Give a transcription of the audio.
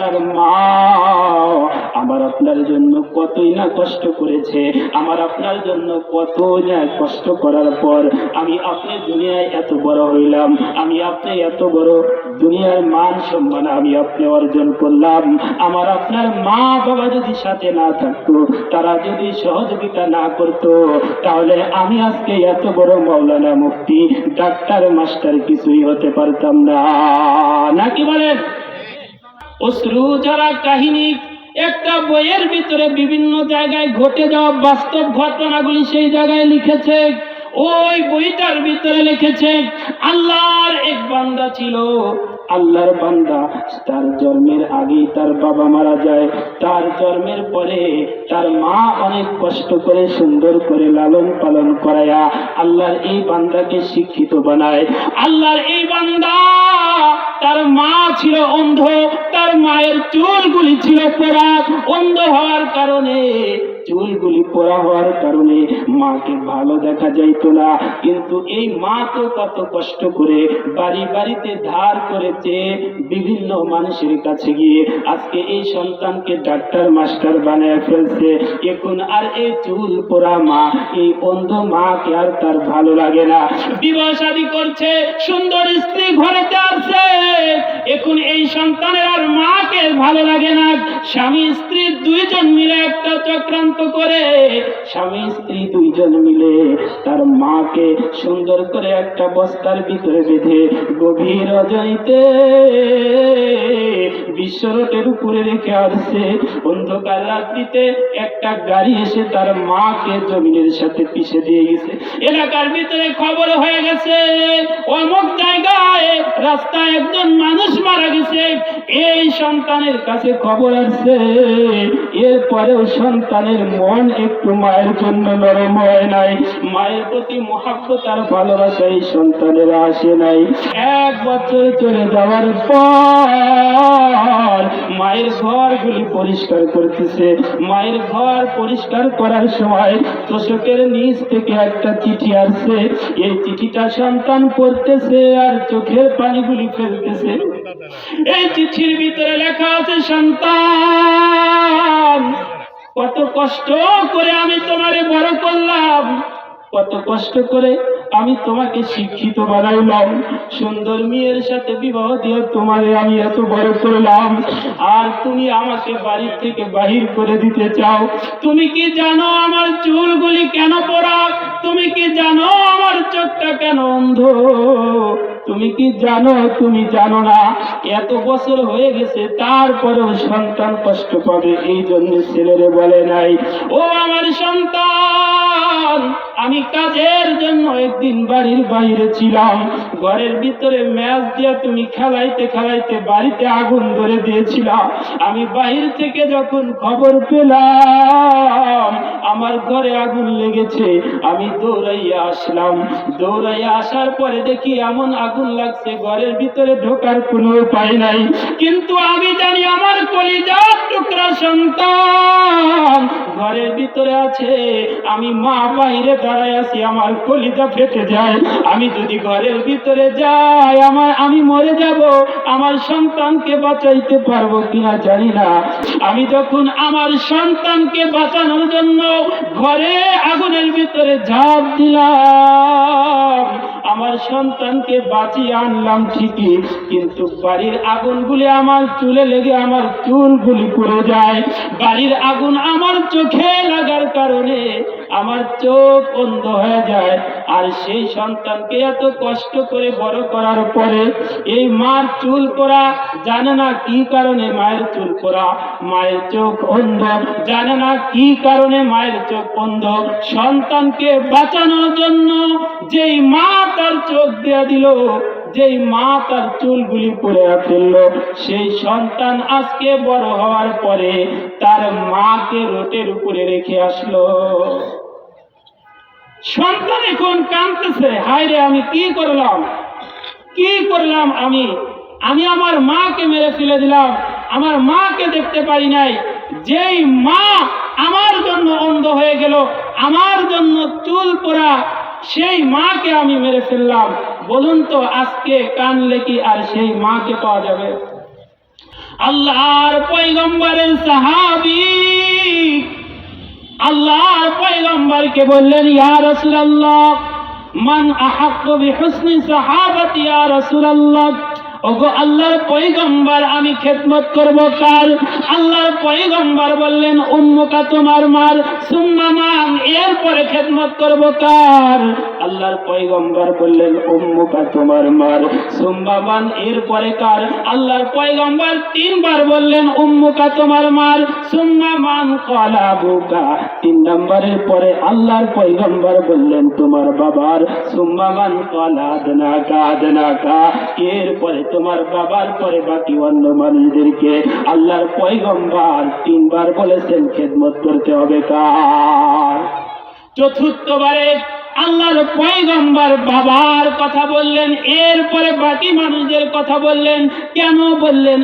আপনার মা আমার আপনার জন্য কতই না কষ্ট করেছে। আমার আপনার জন্য কত না কষ্ট করার পর আমি আপনি দুনিয়ায় এত বড় হইলাম। আমি আপনি এত বড় দুনিয়ার মান সম্মান আমি আপনি অর্জন করলাম। আমার আপনার মা বাবা যদি সাথে না থাকতো, তারা যদি সহযোগিতা না করতো, তাহলে আমি আজকে এত বড় মৌলানা মুফতি, ডাক্তার, মাস্টার কিছুই হতে পারতাম না। নাকি বলেন? অশ্রু যারা কাহিনী, একটা বইয়ের ভিতরে বিভিন্ন জায়গায় ঘটে যাওয়া বাস্তব ঘটনাগুলি সেই জায়গায় লিখেছে। ওই বইটার ভিতরে লিখেছে, আল্লাহর এক বান্দা ছিল। আল্লাহর বান্দা তার জন্মের আগেই তার বাবা মারা যায়। তার জন্মের পরে তার মা অনেক কষ্ট করে সুন্দর করে লালন পালন করায়া আল্লাহর এই বান্দাকে শিক্ষিত বানায়। আল্লাহর এই বান্দা তার মা ছিল অন্ধ তার মায়ের চুলগুলি ছিল পোড়া, অন্ধ হওয়ার কারণে, চুলগুলি পোড়া হওয়ার কারণে মাকে ভালো দেখা যাইতো না। কিন্তু এই মা তো কত কষ্ট করে বাড়ি বাড়িতে ধার করেছে বিভিন্ন মানুষের কাছে গিয়ে। আজকে এই সন্তানকে ডাক্তার, মাস্টার বানায় ফেলছে। এখন আর এই চুল পোড়া মা, এই অন্ধ মাকে আর তার ভালো লাগে না। বিবাহ শাদী করছে, সুন্দর স্ত্রী ঘরেতে আসছে। এখন এই সন্তানের আর মা মাকে ভালো লাগে না? স্বামী, স্ত্রী দুইজন মিলে একটা চক্রান্ত করে স্বামী, স্ত্রী দুইজন মিলে তার মাকে সুন্দর করে একটা বস্তার ভিতরে বেঁধে গভীর রজনীতে বিশ্ব রোডের উপরে রেখে আসছে। অন্ধকার রাত্রিতে একটা গাড়ি এসে তার মাকে জমিনের সাথে পিষে দিয়ে গেছে। এলাকার ভিতরে খবর হয়ে গেছে, অমুক জায়গায় রাস্তায় একজন মানুষ মারা গেছে। এই সন্তানের কাছে খবর আসছে। এরপরেও সন্তানের মন একটু মায়ের জন্য নরম হয় নাই। মায়ের প্রতি মহাব্বত আর ভালোবাসা সন্তানের আসে নাই। এক বছর চলে যাওয়ার পর মায়ের ঘরগুলি পরিষ্কার করতেছে। মায়ের ঘর পরিষ্কার করার সময় তোষকের নিচ থেকে একটা চিঠি আসছে। এই চিঠিটা সন্তান পড়তেছে আর চোখের পানিগুলি ফেলতেছে। এই চিঠির ভিতরে লেখা আছে, সন্তান, কত কষ্ট করে আমি তোমারে বড় করলাম। কত কষ্ট করে আমি তোমাকে শিক্ষিত বানাইলাম। সুন্দর মেয়ের সাথে বিবাহ দিয়ে তোমারে আমি এত বড় করলাম। আর তুমি আমাকে বাড়ি থেকে বাহির করে দিতে চাও। তুমি কি জানো আমার চুলগুলি কেন পড়া? তুমি কি জানো আমার চোখটা কেন অন্ধ? তুমি কি জানো, তুমি জানো না। এত বছর হয়ে গেছে, তারপরেও সন্তান কষ্ট পাবে এই জন্য ছেলেরে বলে নাই। ও আমার সন্তান! আমি কাজের জন্য একদিন বাড়ির বাইরে ছিলাম। ঘরের ভিতরে ম্যাচ দিয়ে তুমি খেলাইতে খেলাইতে বাড়িতে আগুন ধরে দিয়েছিলাম আমি বাহির থেকে যখন খবর পেলাম, আমার ঘরে আগুন লেগেছে। আমি দৌড়াইয়া আসলাম। দৌড়াইয়া আসার পরে দেখি এমন আগুন লাগছে, ঘরের ভিতরে ঢোকার কোনো উপায় নাই। কিন্তু আমি জানি আমার কলিজার টুকরা সন্তান। ভিতরে আছে। আমি মা বাইরে দাঁড়ায় আছি, আমার কলিজা ফেটে যায়। আমি যদি ঘরের ভিতরে যাই, আমার আমি মরে যাব। আমার সন্তানকে বাঁচাইতে পারব কিনা জানি না। আমি যখন আমার সন্তানকে বাঁচানোর জন্য ঘরে আগুনের ভিতরে ঝাঁপ দিলাম আমার সন্তানকে বাঁচিয়ে আনলাম ঠিকই, কিন্তু বাড়ির আগুনগুলি আমার চুলে লেগে আমার চুলগুলি পুড়ে যায়। বাড়ির আগুন আমার চোখে লাগার কারণে আমার চোখ বন্ধ হয়ে যায়। আর সেই সন্তানকে এত কষ্ট করে বড় করার পরে এই মার চুল পড়া জানে না কি কারণে মায়ের চুল পড়া? মায়ের চোখ অন্ধ, জানে না কি কারণে মায়ের চোখ অন্ধ সন্তানকে বাঁচানোর জন্য যেই মা তার চোখ দিয়ে দিল, যেই মা তার চুলগুলি পরে ফেলল, সেই সন্তান আজকে বড় হওয়ার পরে তার মাকে রোটের উপরে রেখে আসলো। সন্তান এখন কাঁদতেছে হায় রে আমি কি করলাম? কি করলাম আমি? আমি আমার মাকে মেরে ফেলে দিলাম। আমার মাকে দেখতে পারি নাই। যেই মা আমার জন্য অন্ধ হয়ে গেল, আমার জন্য চুল পড়া, সেই মাকে আমি মেরে ফেললাম। বলুন তো, আজকে কানলে কি আর সেই মাকে পাওয়া যাবে? আল্লাহর পয়গম্বরের সাহাবী আল্লাহর পয়গম্বরকে বললেন ইয়া রাসূলুল্লাহ মান আহাক্কু বিহুসনি সাহাবাতি ইয়া রাসূলুল্লাহ। ওগো আল্লাহর পয়গম্বর, আমি খেদমত করব কার? আল্লাহর পয়গম্বর বললেন, উম্মুকা তোমার মার, সুম্মা মান এরপরে খেদমত করব কার? আল্লাহর পয়গম্বর বললেন, উম্মুকা তোমার মার, সুম্মা মান এরপরে কার? আল্লাহর পয়গম্বর তিনবার বললেন, উম্মুকা তোমার মার, সুম্মা মান কলা বুকা। তিন নম্বরের পরে আল্লাহর পয়গম্বর বললেন, তোমার বাবার, সুম্মা মান কলা আদনাকা আদনাকা এরপরে তোমার বাবার পরে বাকি অন্য মানুষদেরকে আল্লাহর পয়গম্বার তিনবার বলেছেন খেদমত করতে হবে কার? চতুর্থবারে আল্লাহর পয়গম্বর বাবার কথা বললেন, এরপরে বাকি মানুষদের কথা বললেন, কেন বললেন